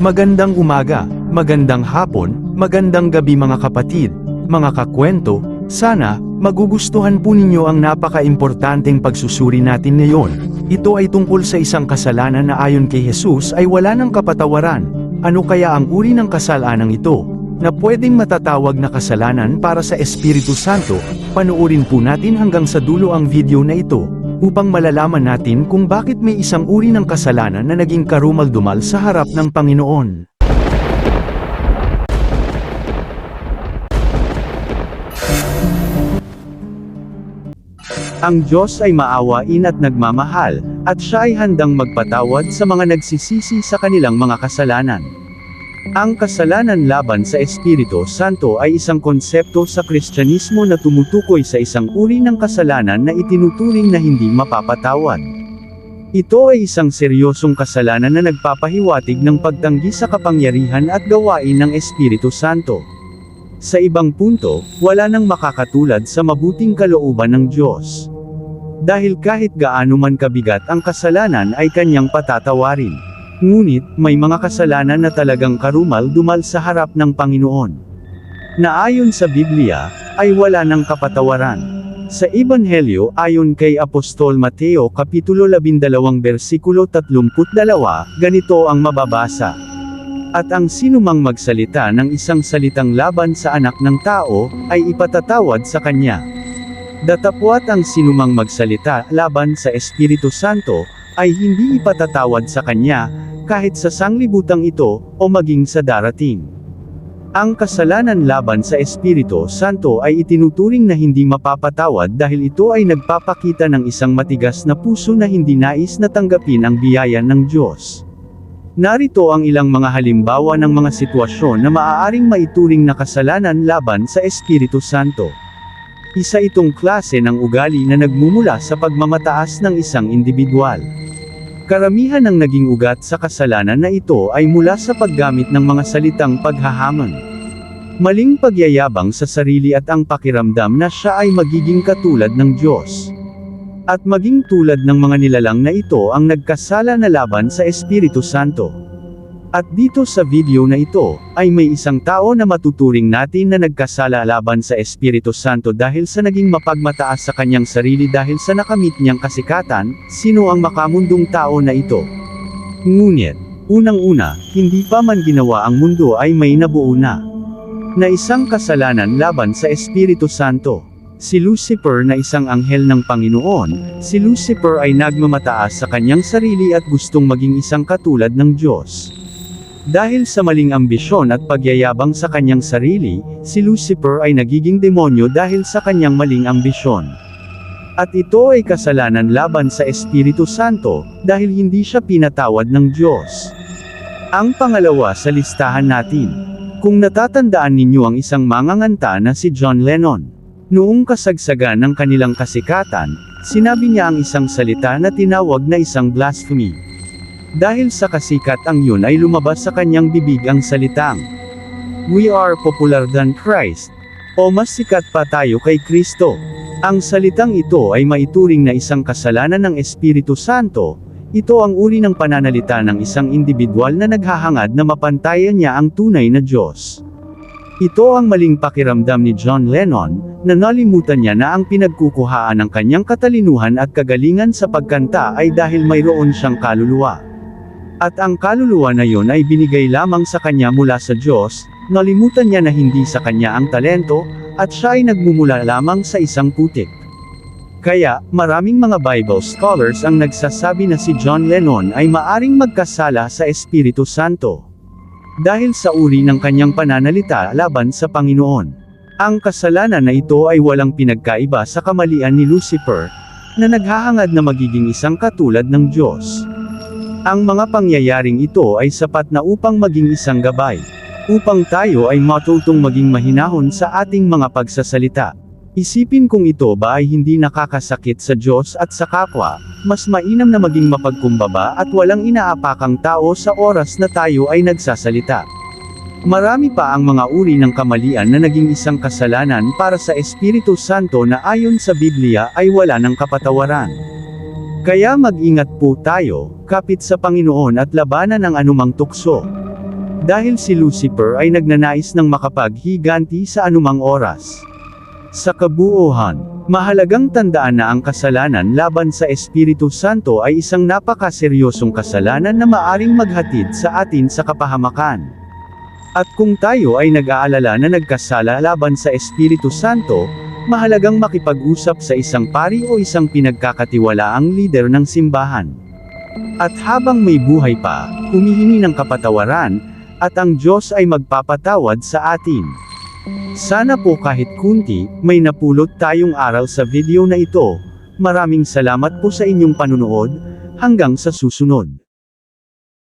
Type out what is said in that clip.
Magandang umaga, magandang hapon, magandang gabi mga kapatid, mga kakwento, sana, magugustuhan po ninyo ang napaka-importanteng pagsusuri natin ngayon. Ito ay tungkol sa isang kasalanan na ayon kay Jesus ay wala ng kapatawaran. Ano kaya ang uri ng kasalanan ito? Na pwedeng matatawag na kasalanan para sa Espiritu Santo, panuorin po natin hanggang sa dulo ang video na ito, upang malalaman natin kung bakit may isang uri ng kasalanan na naging karumal-dumal sa harap ng Panginoon. Ang Diyos ay maawain at nagmamahal, at siya ay handang magpatawad sa mga nagsisisi sa kanilang mga kasalanan. Ang kasalanan laban sa Espiritu Santo ay isang konsepto sa Kristyanismo na tumutukoy sa isang uri ng kasalanan na itinuturing na hindi mapapatawad. Ito ay isang seryosong kasalanan na nagpapahiwatig ng pagtanggi sa kapangyarihan at gawain ng Espiritu Santo. Sa ibang punto, wala nang makakatulad sa mabuting kalooban ng Diyos. Dahil kahit gaano man kabigat ang kasalanan ay kanyang patatawarin. Ngunit, may mga kasalanan na talagang karumal-dumal sa harap ng Panginoon. Na ayon sa Biblia, ay wala ng kapatawaran. Sa Ebanghelyo ayon kay Apostol Mateo Kapitulo 12 versikulo 32, ganito ang mababasa. At ang sinumang magsalita ng isang salitang laban sa anak ng tao, ay ipatatawad sa kanya. Datapwat ang sinumang magsalita laban sa Espiritu Santo, ay hindi ipatatawad sa kanya, kahit sa sanglibutang ito, o maging sa darating. Ang kasalanan laban sa Espiritu Santo ay itinuturing na hindi mapapatawad dahil ito ay nagpapakita ng isang matigas na puso na hindi nais na tanggapin ang biyaya ng Diyos. Narito ang ilang mga halimbawa ng mga sitwasyon na maaaring maituring na kasalanan laban sa Espiritu Santo. Isa itong klase ng ugali na nagmumula sa pagmamataas ng isang individual. Karamihan ng naging ugat sa kasalanan na ito ay mula sa paggamit ng mga salitang paghahamon. Maling pagyayabang sa sarili at ang pakiramdam na siya ay magiging katulad ng Diyos. At maging tulad ng mga nilalang na ito ang nagkasala na laban sa Espiritu Santo. At dito sa video na ito, ay may isang tao na matuturing natin na nagkasala laban sa Espiritu Santo dahil sa naging mapagmataas sa kanyang sarili dahil sa nakamit niyang kasikatan, sino ang makamundong tao na ito? Ngunit, unang-una, hindi pa man ginawa ang mundo ay may nabuo na. Na isang kasalanan laban sa Espiritu Santo. Si Lucifer na isang anghel ng Panginoon, si Lucifer ay nagmamataas sa kanyang sarili at gustong maging isang katulad ng Diyos. Dahil sa maling ambisyon at pagyayabang sa kanyang sarili, si Lucifer ay nagiging demonyo dahil sa kanyang maling ambisyon. At ito ay kasalanan laban sa Espiritu Santo, dahil hindi siya pinatawad ng Diyos. Ang pangalawa sa listahan natin. Kung natatandaan ninyo ang isang manganganta na si John Lennon. Noong kasagsagan ng kanilang kasikatan, sinabi niya ang isang salita na tinawag na isang blasphemy. Dahil sa kasikat ang yun ay lumabas sa kanyang bibig ang salitang, We are popular than Christ. O mas sikat pa tayo kay Kristo. Ang salitang ito ay maituring na isang kasalanan ng Espiritu Santo, ito ang uri ng pananalita ng isang individual na naghahangad na mapantayan niya ang tunay na Diyos. Ito ang maling pakiramdam ni John Lennon, na nalimutan niya na ang pinagkukuhaan ng kanyang katalinuhan at kagalingan sa pagkanta ay dahil mayroon siyang kaluluwa. At ang kaluluwa na yon ay binigay lamang sa kanya mula sa Diyos, nalimutan niya na hindi sa kanya ang talento, at siya ay nagmumula lamang sa isang putik. Kaya, maraming mga Bible scholars ang nagsasabi na si John Lennon ay maaring magkasala sa Espiritu Santo. Dahil sa uri ng kanyang pananalita laban sa Panginoon. Ang kasalanan na ito ay walang pinagkaiba sa kamalian ni Lucifer, na naghahangad na magiging isang katulad ng Diyos. Ang mga pangyayaring ito ay sapat na upang maging isang gabay. Upang tayo ay matutong maging mahinahon sa ating mga pagsasalita. Isipin kung ito ba ay hindi nakakasakit sa Diyos at sa kapwa, mas mainam na maging mapagkumbaba at walang inaapakang tao sa oras na tayo ay nagsasalita. Marami pa ang mga uri ng kamalian na naging isang kasalanan para sa Espiritu Santo na ayon sa Biblia ay wala ng kapatawaran. Kaya mag-ingat po tayo, kapit sa Panginoon at labanan ang anumang tukso. Dahil si Lucifer ay nagnanais ng makapaghiganti sa anumang oras. Sa kabuuhan, mahalagang tandaan na ang kasalanan laban sa Espiritu Santo ay isang napakaseryosong kasalanan na maaring maghatid sa atin sa kapahamakan. At kung tayo ay nag-aalala na nagkasala laban sa Espiritu Santo, mahalagang makipag-usap sa isang pari o isang pinagkakatiwalaang leader ng simbahan. At habang may buhay pa, humihingi ng kapatawaran, at ang Diyos ay magpapatawad sa atin. Sana po kahit kunti, may napulot tayong aral sa video na ito. Maraming salamat po sa inyong panunood, hanggang sa susunod.